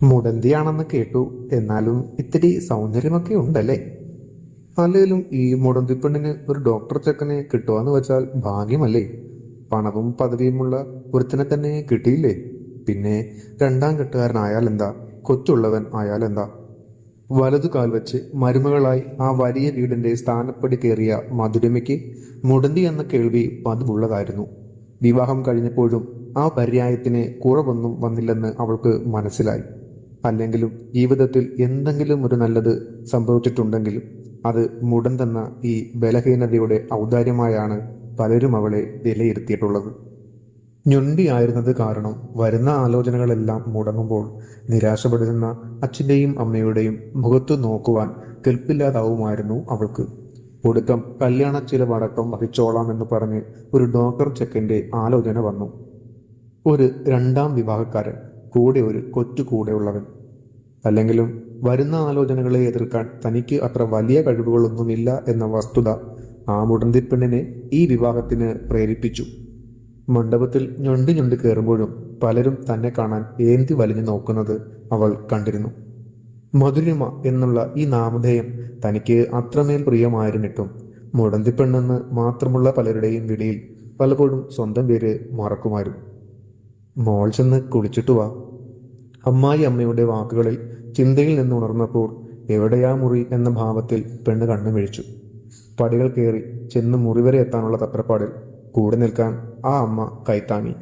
മുടന്തിയാണെന്ന് കേട്ടു. എന്നാലും ഇത്തിരി സൗന്ദര്യമൊക്കെ ഉണ്ടല്ലേ? അല്ലെങ്കിലും ഈ മുടന്തി പെണ്ണിന് ഒരു ഡോക്ടർ ചെക്കനെ കിട്ടുവാന്ന് വെച്ചാൽ ഭാഗ്യമല്ലേ? പണവും പദവിയുമുള്ള ഒരുത്തിനെ തന്നെ കിട്ടിയില്ലേ? പിന്നെ രണ്ടാം കെട്ടുകാരനായാൽ എന്താ കൊച്ചുള്ളവൻ ആയാൽ എന്താ വലതു കാൽ വെച്ച് മരുമകളായി ആ വലിയ വീടിന്റെ സ്ഥാനപ്പടി കയറിയ മധുരമയ്ക്ക് മുടന്തി എന്ന കേൾവി പതിവുള്ളതായിരുന്നു. വിവാഹം കഴിഞ്ഞപ്പോഴും ആ പര്യായത്തിന് കുറവൊന്നും വന്നില്ലെന്ന് അവൾക്ക് മനസ്സിലായി. അല്ലെങ്കിലും ജീവിതത്തിൽ എന്തെങ്കിലും ഒരു നല്ലത് സംഭവിച്ചിട്ടുണ്ടെങ്കിലും അത് മുടൻ തന്ന ഈ ബലഹീനതയുടെ ഔദാര്യമായാണ് പലരും അവളെ വിലയിരുത്തിയിട്ടുള്ളത്. ഞൊണ്ടിയായിരുന്നത് കാരണം വരുന്ന ആലോചനകളെല്ലാം മുടങ്ങുമ്പോൾ നിരാശപ്പെടുന്ന അച്ഛന്റെയും അമ്മയുടെയും മുഖത്തു നോക്കുവാൻ കെൽപ്പില്ലാതാവുമായിരുന്നു അവൾക്ക്. ഒടുക്കം കല്യാണ ചിലവടക്കം വഹിച്ചോളാം എന്ന് പറഞ്ഞ് ഒരു ഡോക്ടർ ചെക്കന്റെ ആലോചന വന്നു. ഒരു രണ്ടാം വിവാഹക്കാരൻ കൂടെ ഒരു കൊച്ചു കൂടെയുള്ളവൻ. അല്ലെങ്കിലും വരുന്ന ആലോചനകളെ എതിർക്കാൻ തനിക്ക് അത്ര വലിയ കഴിവുകളൊന്നുമില്ല എന്ന വസ്തുത ആ മുടന്തിപ്പെണ്ണിനെ ഈ വിവാഹത്തിന് പ്രേരിപ്പിച്ചു. മണ്ഡപത്തിൽ ഞൊണ്ടി ഞൊണ്ടി കയറുമ്പോഴും പലരും തന്നെ കാണാൻ ഏന്തി വലിഞ്ഞു നോക്കുന്നത് അവൾ കണ്ടിരുന്നു. മധുരിമ എന്നുള്ള ഈ നാമധേയം തനിക്ക് അത്രമേൽ പ്രിയമായിരുന്നിട്ടും മുടന്തിപ്പെണ്ണെന്ന് മാത്രമുള്ള പലരുടെയും വിളിയിൽ പലപ്പോഴും സ്വന്തം പേര് മറക്കുമായിരുന്നു. മോൾ ചെന്ന് കുളിച്ചിട്ടു വാ. അമ്മായി അമ്മയുടെ വാക്കുകളിൽ ചിന്തയിൽ നിന്ന് ഉണർന്നപ്പോൾ എവിടെയാ മുറി എന്ന ഭാവത്തിൽ പെണ്ണ് കണ്ണു വിഴിച്ചു. പടികൾ കയറി ചെന്ന് മുറി വരെ എത്താനുള്ള തത്രപ്പാടിൽ കൂടെ നിൽക്കാൻ ആ അമ്മ കൈത്താങ്ങി.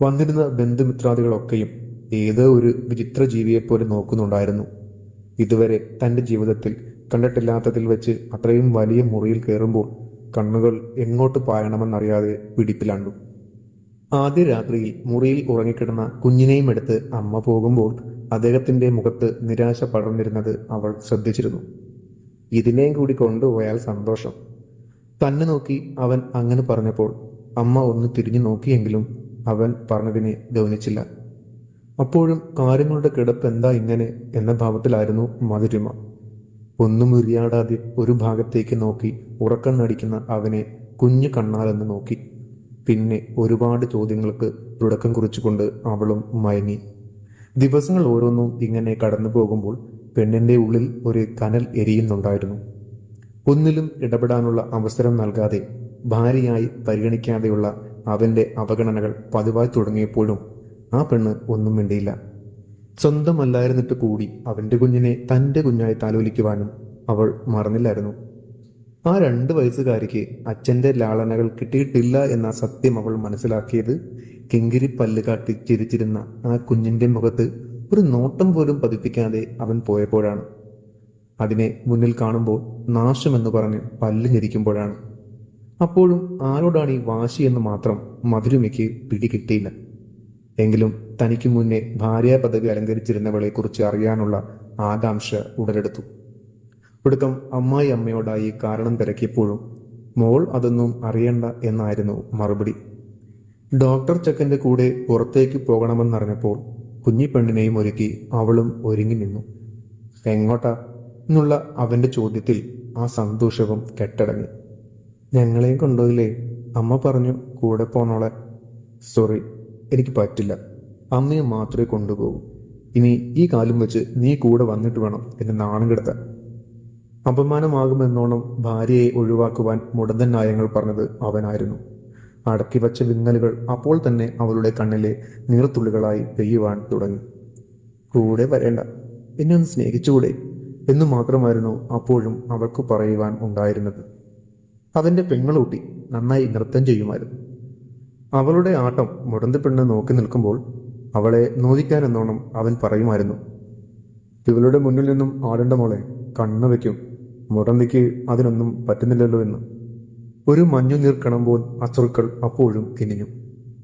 വന്നിരുന്ന ബന്ധുമിത്രാദികളൊക്കെയും ഏതോ ഒരു വിചിത്ര ജീവിയെപ്പോലെ നോക്കുന്നുണ്ടായിരുന്നു. ഇതുവരെ തന്റെ ജീവിതത്തിൽ കണ്ടിട്ടില്ലാത്തതിൽ വെച്ച് അത്രയും വലിയ മുറിയിൽ കയറുമ്പോൾ കണ്ണുകൾ എങ്ങോട്ട് പായണമെന്നറിയാതെ പിടിപ്പിലാണ്ടു. ആദ്യ രാത്രിയിൽ മുറിയിൽ ഉറങ്ങിക്കിടന്ന കുഞ്ഞിനെയും എടുത്ത് അമ്മ പോകുമ്പോൾ അദ്ദേഹത്തിന്റെ മുഖത്ത് നിരാശ പടർന്നിരുന്നത് അവൾ ശ്രദ്ധിച്ചിരുന്നു. ഇതിനെയും കൂടി കൊണ്ടുപോയാൽ സന്തോഷം. തന്നെ നോക്കി അവൻ അങ്ങനെ പറഞ്ഞപ്പോൾ അമ്മ ഒന്ന് തിരിഞ്ഞു നോക്കിയെങ്കിലും അവൻ പറഞ്ഞതിനെ ഗൗനിച്ചില്ല. അപ്പോഴും കാര്യങ്ങളുടെ കിടപ്പ് എന്താ ഇങ്ങനെ എന്ന ഭാവത്തിലായിരുന്നു മധുരിമ. ഒന്നും ഉരിയാടാതെ ഒരു ഭാഗത്തേക്ക് നോക്കി ഉറക്കം നടിക്കുന്ന അവനെ കുഞ്ഞു കണ്ണാലെന്ന് നോക്കി. പിന്നെ ഒരുപാട് ചോദ്യങ്ങൾക്ക് തുടക്കം കുറിച്ചുകൊണ്ട് അവളും മയങ്ങി. ദിവസങ്ങൾ ഓരോന്നും ഇങ്ങനെ കടന്നു പോകുമ്പോൾ പെണ്ണിന്റെ ഉള്ളിൽ ഒരു കനൽ എരിയുന്നുണ്ടായിരുന്നു. ഒന്നിലും ഇടപെടാനുള്ള അവസരം നൽകാതെ ഭാര്യയായി പരിഗണിക്കാതെയുള്ള അവന്റെ അവഗണനകൾ പതിവായി തുടങ്ങിയപ്പോഴും ആ പെണ്ണ് ഒന്നും മിണ്ടിയില്ല. സ്വന്തമല്ലായിരുന്നിട്ട് കൂടി അവന്റെ കുഞ്ഞിനെ തന്റെ കുഞ്ഞായി താലോലിക്കുവാനും അവൾ മറന്നില്ലായിരുന്നു. ആ രണ്ട് വയസ്സുകാരിക്ക് അച്ഛന്റെ ലാളനകൾ കിട്ടിയിട്ടില്ല എന്ന സത്യം അവൾ മനസ്സിലാക്കിയത് കിങ്കിരി പല്ല് കാട്ടി ചിരിച്ചിരുന്ന ആ കുഞ്ഞിന്റെ മുഖത്ത് ഒരു നോട്ടം പോലും പതിപ്പിക്കാതെ അവൻ പോയപ്പോഴാണ്. അതിനെ മുന്നിൽ കാണുമ്പോൾ നാശമെന്ന് പറഞ്ഞ് പല്ല് ഞെരിക്കുമ്പോഴാണ്. അപ്പോഴും ആരോടാണ് ഈ വാശി എന്ന് മാത്രം മധുരമയ്ക്ക് പിടികിട്ടിയില്ല. എങ്കിലും തനിക്ക് മുന്നേ ഭാര്യാ പദവി അലങ്കരിച്ചിരുന്നവളെക്കുറിച്ച് അറിയാനുള്ള ആകാംക്ഷ ഉടലെടുത്തു. ഒടുക്കം അമ്മായി അമ്മയോടായി കാരണം തിരക്കിയപ്പോഴും മോൾ അതൊന്നും അറിയണ്ട എന്നായിരുന്നു മറുപടി. ഡോക്ടർ ചെക്കന്റെ കൂടെ പുറത്തേക്ക് പോകണമെന്നറിഞ്ഞപ്പോൾ കുഞ്ഞിപ്പെണ്ണിനെയും ഒരുക്കി അവളും ഒരുങ്ങി നിന്നു. എങ്ങോട്ടാ? എന്നുള്ള അവന്റെ ചോദ്യത്തിൽ ആ സന്തോഷവും കെട്ടടങ്ങി. ഞങ്ങളെയും കൊണ്ടുപോയില്ലേ? അമ്മ പറഞ്ഞു കൂടെ പോന്നോളെ. സോറി എനിക്ക് പറ്റില്ല. അമ്മയെ മാത്രമേ കൊണ്ടുപോകൂ. ഇനി ഈ കാലം വെച്ച് നീ കൂടെ വന്നിട്ട് വേണം എന്നെ നാണം കെടുത്താൻ. അപമാനമാകുമെന്നോണം ഭാര്യയെ ഒഴിവാക്കുവാൻ മുടന്തൻ നായങ്ങൾ പറഞ്ഞത് അവനായിരുന്നു. അടക്കി വച്ച വിങ്ങലുകൾ അപ്പോൾ തന്നെ അവളുടെ കണ്ണിലെ നീർത്തുള്ളികളായി പെയ്യുവാൻ തുടങ്ങി. കൂടെ വരേണ്ട. എന്നെ ഒന്ന് സ്നേഹിച്ചുകൂടെ? എന്നു മാത്രമായിരുന്നു അപ്പോഴും അവൾക്ക് പറയുവാൻ ഉണ്ടായിരുന്നത്. അവന്റെ പെങ്ങളൂട്ടി. നന്നായി നൃത്തം ചെയ്യുമായിരുന്നു. അവളുടെ ആട്ടം മുടന്തി പെണ്ണ് നോക്കി നിൽക്കുമ്പോൾ അവളെ നോദിക്കാനെന്നോണം അവൻ പറയുമായിരുന്നു. ഇവളുടെ മുന്നിൽ നിന്നും ആടേണ്ട മോളെ. കണ്ണു വയ്ക്കും. മുടന്തിക്ക് അതിനൊന്നും പറ്റുന്നില്ലല്ലോ എന്ന്. ഒരു മഞ്ഞു നീർക്കണം പോൽ അസുറുക്കൾ അപ്പോഴും കിനിഞ്ഞു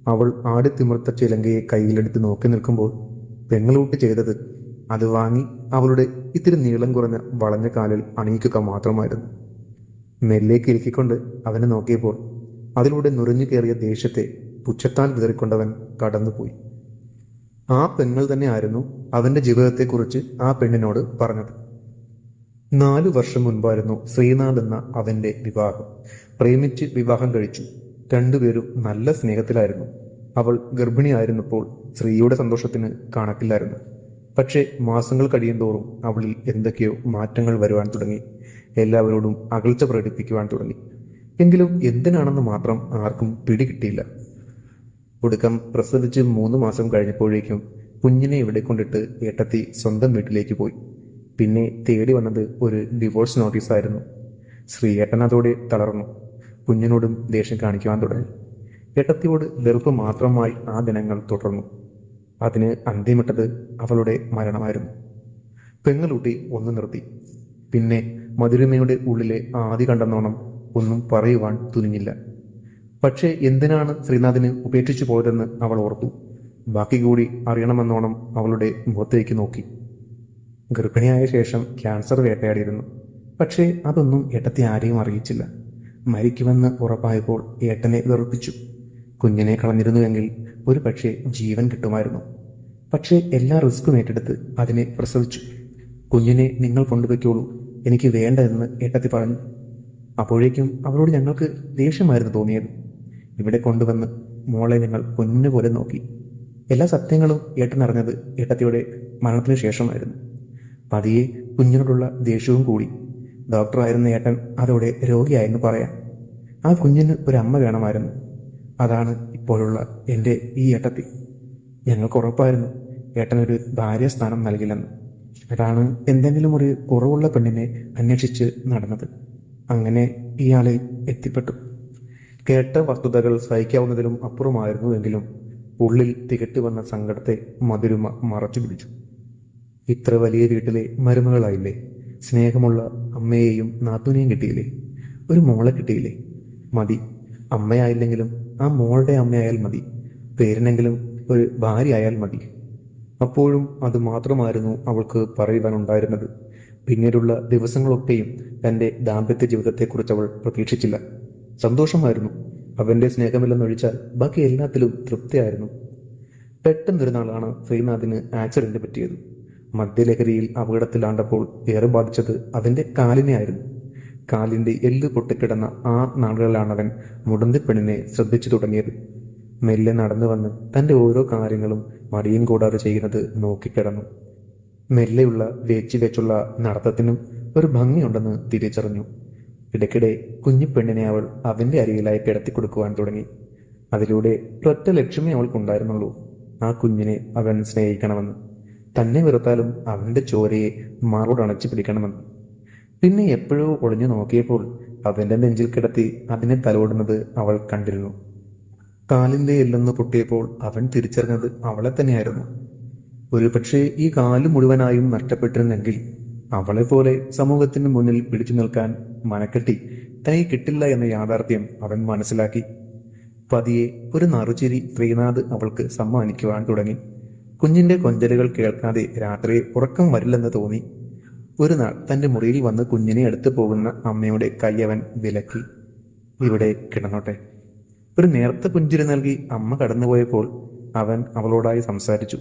അവൾ ആടിത്തിമിർത്ത ചിലങ്കയെ കയ്യിലെടുത്ത് നോക്കി നിൽക്കുമ്പോൾ പെങ്ങളൂട്ട് ചെയ്തത് അത് വാങ്ങി അവളുടെ ഇത്തിരി നീളം കുറഞ്ഞ വളഞ്ഞ കാലിൽ അണിയിക്കുക മാത്രമായിരുന്നു. മെല്ലേക്ക് ഇരിക്കിക്കൊണ്ട് അവനെ നോക്കിയപ്പോൾ അതിലൂടെ നുരഞ്ഞു കയറിയ ദേഷ്യത്തെ പുച്ഛത്താൽ വിതറിക്കൊണ്ടവൻ കടന്നുപോയി. ആ പെങ്ങൾ തന്നെയായിരുന്നു അവന്റെ ജീവിതത്തെക്കുറിച്ച് ആ പെണ്ണിനോട് പറഞ്ഞത്. നാലു വർഷം മുൻപായിരുന്നു ശ്രീനാഥ് എന്ന അവന്റെ വിവാഹം. പ്രേമിച്ച് വിവാഹം കഴിച്ചു. രണ്ടുപേരും നല്ല സ്നേഹത്തിലായിരുന്നു. അവൾ ഗർഭിണിയായിരുന്നപ്പോൾ ശ്രീയുടെ സന്തോഷത്തിന് കണക്കില്ലായിരുന്നു. പക്ഷേ മാസങ്ങൾ കഴിയുന്തോറും അവളിൽ എന്തൊക്കെയോ മാറ്റങ്ങൾ വരുവാൻ തുടങ്ങി. എല്ലാവരോടും അകൽച്ച പ്രകടിപ്പിക്കുവാൻ തുടങ്ങി. എങ്കിലും എന്തിനാണെന്ന് മാത്രം ആർക്കും പിടികിട്ടിയില്ല ഒടുക്കം പ്രസവിച്ച് മൂന്ന് മാസം കഴിഞ്ഞപ്പോഴേക്കും കുഞ്ഞിനെ ഇവിടെ കൊണ്ടിട്ട് ഏട്ടത്തി സ്വന്തം വീട്ടിലേക്ക് പോയി. പിന്നെ തേടി വന്നത് ഒരു ഡിവോഴ്സ് നോട്ടീസായിരുന്നു ശ്രീയേട്ടൻ അതോടെ തളർന്നു. കുഞ്ഞിനോടും ദേഷ്യം കാണിക്കുവാൻ തുടങ്ങി. ഏട്ടത്തിയോട് വെറുപ്പ് മാത്രമായി ആ ദിനങ്ങൾ തുടർന്നു. അതിന് അന്ത്യമിട്ടത് അവളുടെ മരണമായിരുന്നു. പെങ്ങളൂട്ടി ഒന്ന് നിർത്തി. പിന്നെ മധുരമയുടെ ഉള്ളിലെ ആദി കണ്ടെന്നോണം ഒന്നും പറയുവാൻ തുനിഞ്ഞില്ല. പക്ഷേ എന്തിനാണ് ശ്രീനാഥിന് ഉപേക്ഷിച്ചു പോയതെന്ന് അവൾ ഓർത്തു. ബാക്കി കൂടി അറിയണമെന്നോണം അവളുടെ മുഖത്തേക്ക് നോക്കി. ഗർഭിണിയായ ശേഷം ക്യാൻസർ വേട്ടയാടിയിരുന്നു. പക്ഷേ അതൊന്നും ഏട്ടത്തെ ആരെയും അറിയിച്ചില്ല. മരിക്കുമെന്ന് ഉറപ്പായപ്പോൾ ഏട്ടനെ വെറുപ്പിച്ചു. കുഞ്ഞിനെ കളഞ്ഞിരുന്നുവെങ്കിൽ ഒരു പക്ഷേ ജീവൻ കിട്ടുമായിരുന്നു. പക്ഷേ എല്ലാ റിസ്ക്കും ഏറ്റെടുത്ത് അതിനെ പ്രസവിച്ചു. കുഞ്ഞിനെ നിങ്ങൾ കൊണ്ടുവയ്ക്കോളൂ എനിക്ക് വേണ്ട എന്ന് ഏട്ടത്തി പറഞ്ഞു. അപ്പോഴേക്കും അവരോട് ഞങ്ങൾക്ക് ദേഷ്യമായിരുന്നു തോന്നിയത്. ഇവിടെ കൊണ്ടുവന്ന് മോളെ ഞങ്ങൾ പൊന്നുപോലെ നോക്കി. എല്ലാ സത്യങ്ങളും ഏട്ടനറിഞ്ഞത് ഏട്ടത്തിയുടെ മരണത്തിന് ശേഷമായിരുന്നു. പതിയെ കുഞ്ഞിനോടുള്ള ദേഷ്യവും കൂടി. ഡോക്ടറായിരുന്ന ഏട്ടൻ അതോടെ രോഗിയായെന്ന് പറയാം. ആ കുഞ്ഞിന് ഒരു അമ്മ വേണമായിരുന്നു. അതാണ് ഇപ്പോഴുള്ള എന്റെ ഈ ഏട്ടത്തി. ഞങ്ങൾക്ക് ഉറപ്പായിരുന്നു ഏട്ടനൊരു ഭാര്യ സ്ഥാനം നൽകില്ലെന്ന്. അതാണ് എന്തെങ്കിലും ഒരു കുറവുള്ള പെണ്ണിനെ അന്വേഷിച്ച് നടന്നത്. അങ്ങനെ ഇയാളെ എത്തിപ്പെട്ടു. കേട്ട വസ്തുതകൾ സഹിക്കാവുന്നതിലും അപ്പുറമായിരുന്നുവെങ്കിലും ഉള്ളിൽ തികട്ടി വന്ന സങ്കടത്തെ മധുരമ മറച്ചു പിടിച്ചു ഇത്ര വലിയ വീട്ടിലെ മരുമകളായില്ലേ? സ്നേഹമുള്ള അമ്മയെയും നാത്തൂനെയും കിട്ടിയില്ലേ? ഒരു മോളെ കിട്ടിയില്ലേ? മതി. അമ്മയായില്ലെങ്കിലും ആ മോളുടെ അമ്മയായാൽ മതി. പേരിനെങ്കിലും ഒരു ഭാര്യ ആയാൽ മതി. അപ്പോഴും അത് മാത്രമായിരുന്നു അവൾക്ക് പറയുവാനുണ്ടായിരുന്നത്. പിന്നീടുള്ള ദിവസങ്ങളൊക്കെയും തന്റെ ദാമ്പത്യ ജീവിതത്തെക്കുറിച്ച് അവൾ പ്രതീക്ഷിച്ചില്ല. സന്തോഷമായിരുന്നു. അവന്റെ സ്നേഹമില്ലെന്നൊഴിച്ചാൽ ബാക്കി എല്ലാത്തിലും തൃപ്തിയായിരുന്നു. പെട്ടെന്നൊരു നാളാണ് ശ്രീനാഥിന് ആക്സിഡന്റ് പറ്റിയത്. മദ്യലഹരിയിൽ അപകടത്തിലാണ്ടപ്പോൾ ഏറെ ബാധിച്ചത് അതിന്റെ കാലിനെ ആയിരുന്നു കാലിന്റെ എല്ല് പൊട്ടിക്കിടന്ന ആ നാളുകളിലാണ് അവൻ മുടന്തിപ്പെണ്ണിനെ ശ്രദ്ധിച്ചു തുടങ്ങിയത്. മെല്ലെ നടന്നു വന്ന് തന്റെ ഓരോ കാര്യങ്ങളും മടിയും കൂടാതെ ചെയ്യുന്നത് നോക്കിക്കിടന്നു. മെല്ലെയുള്ള വേച്ചി വെച്ചുള്ള നടത്തത്തിനും ഒരു ഭംഗിയുണ്ടെന്ന് തിരിച്ചറിഞ്ഞു. ഇടയ്ക്കിടെ കുഞ്ഞിപ്പെണ്ണിനെ അവൾ അവന്റെ അരികിലായി കിടത്തി കൊടുക്കുവാൻ തുടങ്ങി. അതിലൂടെ ഒറ്റ ലക്ഷ്യമേ അവൾക്കുണ്ടായിരുന്നുള്ളൂ. ആ കുഞ്ഞിനെ അവൻ സ്നേഹിക്കണമെന്ന്. തന്നെ വെറുത്താലും അവന്റെ ചോരയെ മാറോട് അണച്ചു പിടിക്കണമെന്ന്. പിന്നെ എപ്പോഴോ ഒളിഞ്ഞു നോക്കിയപ്പോൾ അവന്റെ നെഞ്ചിൽ കിടത്തി അതിനെ തലോടുന്നത് അവൾ കണ്ടിരുന്നു. കാലിന്റെ എല്ലെന്ന് പൊട്ടിയപ്പോൾ അവൻ തിരിച്ചറിഞ്ഞത് അവളെ തന്നെയായിരുന്നു. ഒരു പക്ഷേ ഈ കാൽ മുഴുവനായും നഷ്ടപ്പെട്ടിരുന്നെങ്കിൽ അവളെ പോലെ സമൂഹത്തിന് മുന്നിൽ പിടിച്ചു നിൽക്കാൻ മനക്കെട്ടി തൈ കിട്ടില്ല എന്ന യാഥാർത്ഥ്യം അവൻ മനസ്സിലാക്കി. പതിയെ ഒരു നറുചിരി ശ്രീനാഥ് അവൾക്ക് സമ്മാനിക്കുവാൻ തുടങ്ങി. കുഞ്ഞിന്റെ കൊഞ്ചലുകൾ കേൾക്കാതെ രാത്രി ഉറക്കം വരില്ലെന്ന് തോന്നി. ഒരു നാൾ തന്റെ മുറിയിൽ വന്ന് കുഞ്ഞിനെ എടുത്തു പോകുന്ന അമ്മയുടെ കൈയവൻ വിലക്കി. ഇവിടെ കിടന്നോട്ടെ. ഒരു നേർത്ത പുഞ്ചിരി നൽകി അമ്മ കടന്നുപോയപ്പോൾ അവൻ അവളോടായി സംസാരിച്ചു.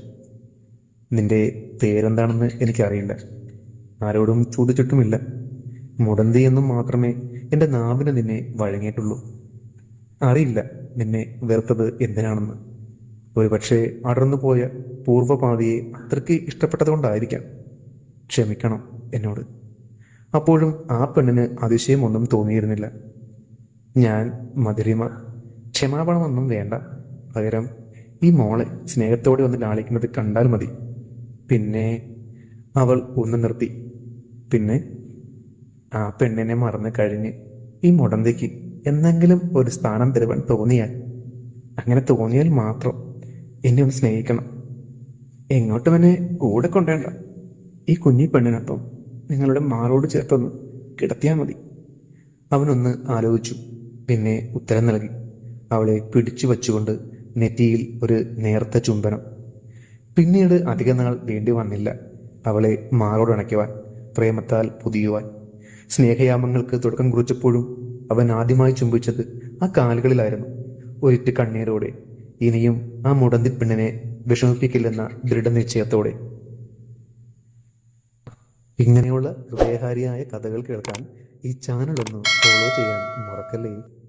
നിന്റെ പേരെന്താണെന്ന് എനിക്കറിയില്ല. ആരോടും ചോദിച്ചിട്ടുമില്ല. മുടന്തി എന്നും മാത്രമേ എന്റെ നാവിന് നിന്നെ വഴങ്ങിയിട്ടുള്ളൂ. അറിയില്ല നിന്നെ വെറുത്തത് എന്തിനാണെന്ന്. ഒരുപക്ഷെ അടർന്നുപോയ പൂർവപാതിയെ അത്രയ്ക്ക് ഇഷ്ടപ്പെട്ടതുകൊണ്ടായിരിക്കാം. ക്ഷമിക്കണം എന്നോട്. അപ്പോഴും ആ പെണ്ണിന് അതിശയമൊന്നും തോന്നിയിരുന്നില്ല. ഞാൻ മധുരിമ ക്ഷമാപണമൊന്നും വേണ്ട. പകരം ഈ മോളെ സ്നേഹത്തോടെ ഒന്ന് ലാളിക്കുന്നത് കണ്ടാൽ മതി. പിന്നെ അവൾ ഒന്ന് നിർത്തി. പിന്നെ ആ പെണ്ണിനെ മറന്നു കഴിഞ്ഞ് ഈ മുടന്തയ്ക്ക് എന്തെങ്കിലും ഒരു സ്ഥാനം തരുവാൻ തോന്നിയാൽ അങ്ങനെ തോന്നിയാൽ മാത്രം എന്നെ ഒന്ന് സ്നേഹിക്കണം. എങ്ങോട്ടും എന്നെ കൂടെ കൊണ്ടേണ്ട ഈ കുഞ്ഞി പെണ്ണിനൊപ്പം നിങ്ങളുടെ മാറോട് ചേർത്തൊന്ന് കിടത്തിയാൽ മതി. അവനൊന്ന് ആലോചിച്ചു. പിന്നെ ഉത്തരം നൽകി. അവളെ പിടിച്ചു വച്ചുകൊണ്ട് നെറ്റിയിൽ ഒരു നേർത്ത ചുംബനം. പിന്നീട് അധിക നാൾ വേണ്ടി വന്നില്ല അവളെ മാറോടണയ്ക്കുവാൻ പ്രേമത്താൽ പുതിയുവാൻ. സ്നേഹയാമങ്ങൾക്ക് തുടക്കം കുറിച്ചപ്പോഴും അവൻ ആദ്യമായി ചുംബിച്ചത് ആ കാലുകളിലായിരുന്നു. ഒരിറ്റ് കണ്ണീരോടെ. ഇനിയും ആ മുടന്തി പെണ്ണിനെ വിഷമിപ്പിക്കില്ലെന്ന ദൃഢനിശ്ചയത്തോടെ. ഇങ്ങനെയുള്ള ഹൃദയഹാരിയായ കഥകൾ കേൾക്കാൻ ഈ ചാനൽ ഒന്ന് ഫോളോ ചെയ്യാൻ മറക്കല്ലേ?